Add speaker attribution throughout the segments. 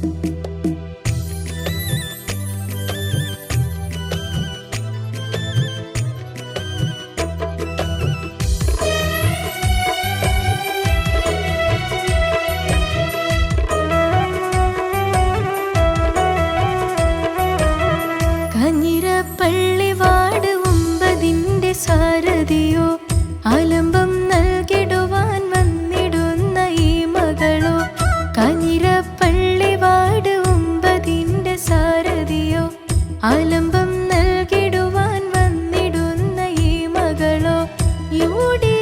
Speaker 1: Thank you. മകളോ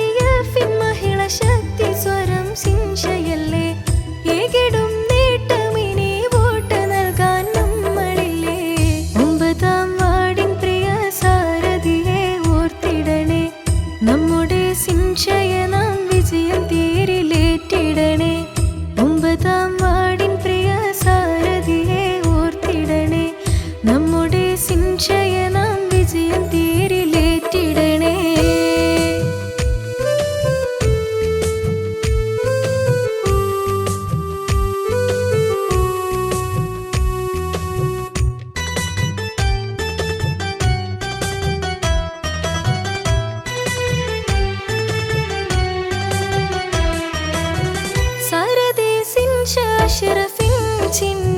Speaker 1: chin.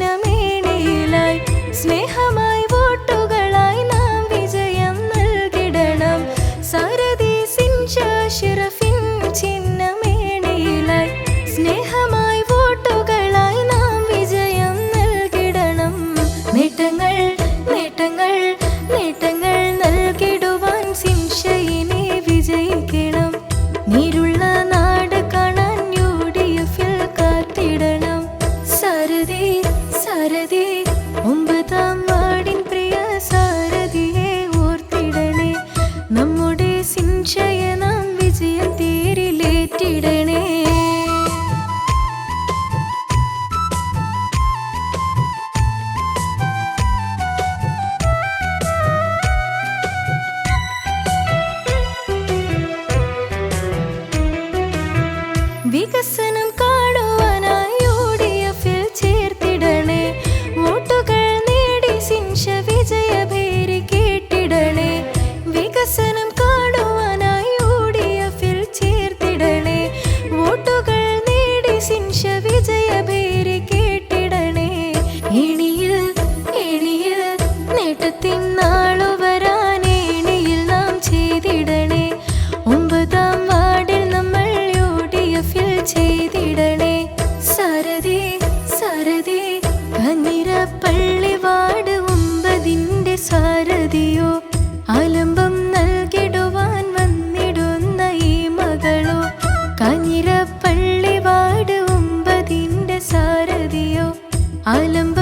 Speaker 1: നമ്മുടെ സിൻഷയ സാരഥിയോ? അലംബം നൽകിടുവാൻ വന്നിടുന്ന ഈ മകളോ? കനിരപ്പള്ളിവാട് ഒമ്പതിന്റെ സാരഥിയോ? അലംബം